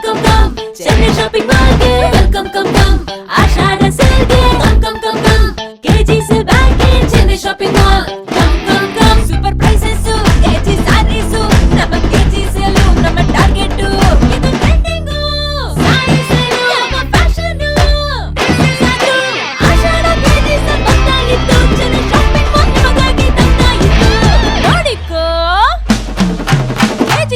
come come, come. Change shopping mall.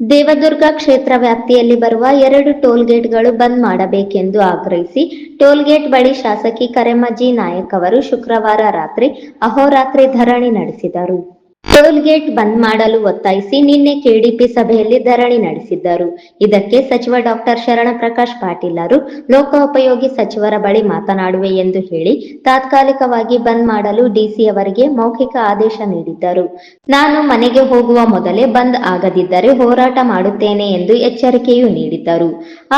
Devadurga ಕ್ಷೇತ್ರ ವ್ಯಾಪ್ತಿಯಲ್ಲಿ ಬರುವ ಎರಡು ಟೋಲ್ ಗೇಟ್ಗಳು ಬಂದ್ ಮಾಡಬೇಕೆಂದು ಆಗ್ರಹಿಸಿ, ಟೋಲ್ ಗೇಟ್ ಬಳಿ ಶಾಸಕಿ ಕರೆಮಜ್ಜಿ ನಾಯಕ್ ಅವರು ಶುಕ್ರವಾರ ರಾತ್ರಿ ಅಹೋರಾತ್ರಿ ಧರಣಿ ನಡೆಸಿದರು. ಟೋಲ್ ಗೇಟ್ ಬಂದ್ ಮಾಡಲು ಒತ್ತಾಯಿಸಿ ನಿನ್ನೆ ಕೆಡಿಪಿ ಸಭೆಯಲ್ಲಿ ಧರಣಿ ನಡೆಸಿದ್ದರು. ಇದಕ್ಕೆ ಸಚಿವ ಡಾಕ್ಟರ್ ಶರಣ ಪ್ರಕಾಶ್ ಪಾಟೀಲರು ಲೋಕೋಪಯೋಗಿ ಸಚಿವರ ಬಳಿ ಮಾತನಾಡುವೆ ಎಂದು ಹೇಳಿ ತಾತ್ಕಾಲಿಕವಾಗಿ ಬಂದ್ ಮಾಡಲು ಡಿಸಿ ಅವರಿಗೆ ಮೌಖಿಕ ಆದೇಶ ನೀಡಿದ್ದರು. ನಾನು ಮನೆಗೆ ಹೋಗುವ ಮೊದಲೇ ಬಂದ್ ಆಗದಿದ್ದರೆ ಹೋರಾಟ ಮಾಡುತ್ತೇನೆ ಎಂದು ಎಚ್ಚರಿಕೆಯೂ ನೀಡಿದ್ದರು.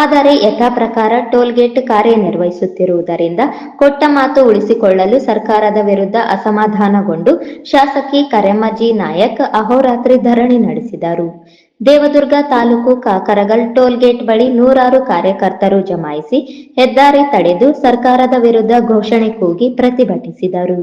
ಆದರೆ ಯಥಾ ಪ್ರಕಾರ ಟೋಲ್ ಗೇಟ್ ಕಾರ್ಯನಿರ್ವಹಿಸುತ್ತಿರುವುದರಿಂದ ಕೊಟ್ಟ ಮಾತು ಉಳಿಸಿಕೊಳ್ಳಲು ಸರ್ಕಾರದ ವಿರುದ್ಧ ಅಸಮಾಧಾನಗೊಂಡು ಶಾಸಕಿ ಕರೆಮಜ್ಜಿ ನಾಯಕ್ ಅಹೋರಾತ್ರಿ ಧರಣಿ ನಡೆಸಿದರು. ದೇವದುರ್ಗ ತಾಲೂಕು ಕಾಕರಗಲ್ ಟೋಲ್ ಗೇಟ್ ಬಳಿ ನೂರಾರು ಕಾರ್ಯಕರ್ತರು ಜಮಾಯಿಸಿ ಹೆದ್ದಾರಿ ತಡೆದು ಸರ್ಕಾರದ ವಿರುದ್ಧ ಘೋಷಣೆ ಕೂಗಿ ಪ್ರತಿಭಟಿಸಿದರು.